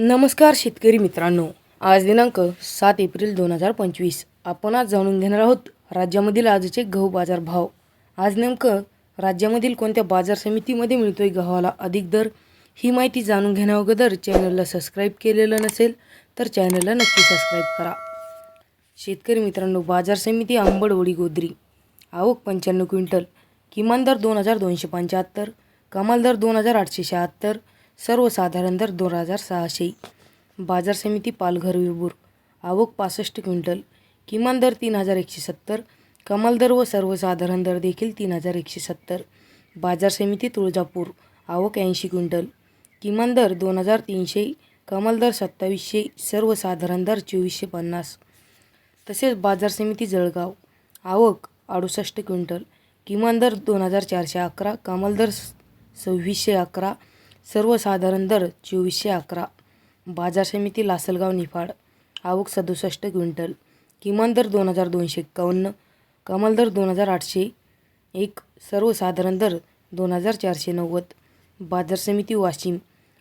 नमस्कार शेतकरी मित्रांनो. आज दिनांक सात एप्रिल दोन हजार पंचवीस. आपण आज जाणून घेणार आहोत राज्यामधील आजचे गहू बाजार भाव. आज नेमकं राज्यामधील कोणत्या बाजार समितीमध्ये मिळतोय गव्हाला अधिक दर ही माहिती जाणून घेण्याअगोदर चॅनलला सबस्क्राईब केलेलं नसेल तर चॅनलला नक्की सबस्क्राईब करा. शेतकरी मित्रांनो बाजार समिती आंबडवडी गोदरी. आवक पंच्याण्णव क्विंटल. किमान दर दोन हजार दोनशे पंच्याहत्तर. कमाल दर दोन हजार आठशे शहात्तर. सर्वसाधारण दर दोन हजार सहाशे. बाजार समिती पालघर विरबूर आवक पासष्ट क्विंटल. किमान दर तीन हजार एकशे सत्तर. कमाल दर व सर्वसाधारण दर देखील तीन हजार एकशे सत्तर. बाजार समिती तुळजापूर. आवक ऐंशी क्विंटल. किमान दर दोन हजार तीनशे. कमाल दर सत्तावीसशे. सर्वसाधारण दर चोवीसशे पन्नास. तसेच बाजार समिती जळगाव. आवक अडुसष्ट क्विंटल. किमान दर दोन हजार चारशे अकरा. कमाल दर स- सव्वीसशे अकरा. सर्वसाधारण दर चोवीसशे अकरा. बाजार समिती लासलगाव निफाड. आवक सदुसष्ट क्विंटल. किमान दर दोन हजार दोनशे एक्कावन्न कमाल दर दोन हजार आठशे एक. सर्वसाधारण दर दोन हजार चारशे नव्वद. बाजार समिती वाशिम.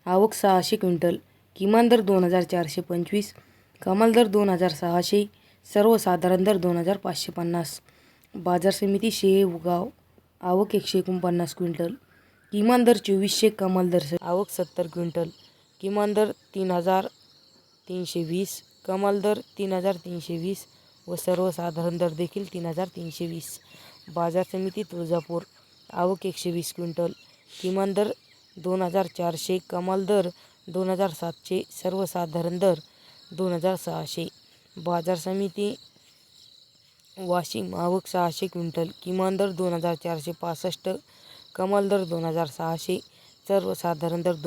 आवक सहाशे क्विंटल. किमान दर दोन हजार चारशे पंचवीस. कमाल दर दोन हजार सहाशे. सर्वसाधारण दर दोन हजार पाचशे पन्नास. बाजार समिती शेवगाव आवक एकशे एकोणपन्नास क्विंटल. किमान दर चोवीसशे कमाल दर आवक सत्तर क्विंटल. किमान दर तीन हजार तीनशे वीस. कमाल दर तीन हजार तीनशे वीस व सर्वसाधारण दर देखील तीन हजार तीनशे वीस. बाजार समिती तुळजापूर. आवक एकशे वीस क्विंटल. किमान दर दोन हजार चारशे. कमाल दर दोन हजार सातशे. सर्वसाधारण दर दोन हजार सहाशे. बाजार समिती वाशिम. आवक सहाशे क्विंटल. किमान दर दोन हजार चारशे पासष्ट. कमाल दर दोन हजार सहाशे सर्वसाधारण दर दो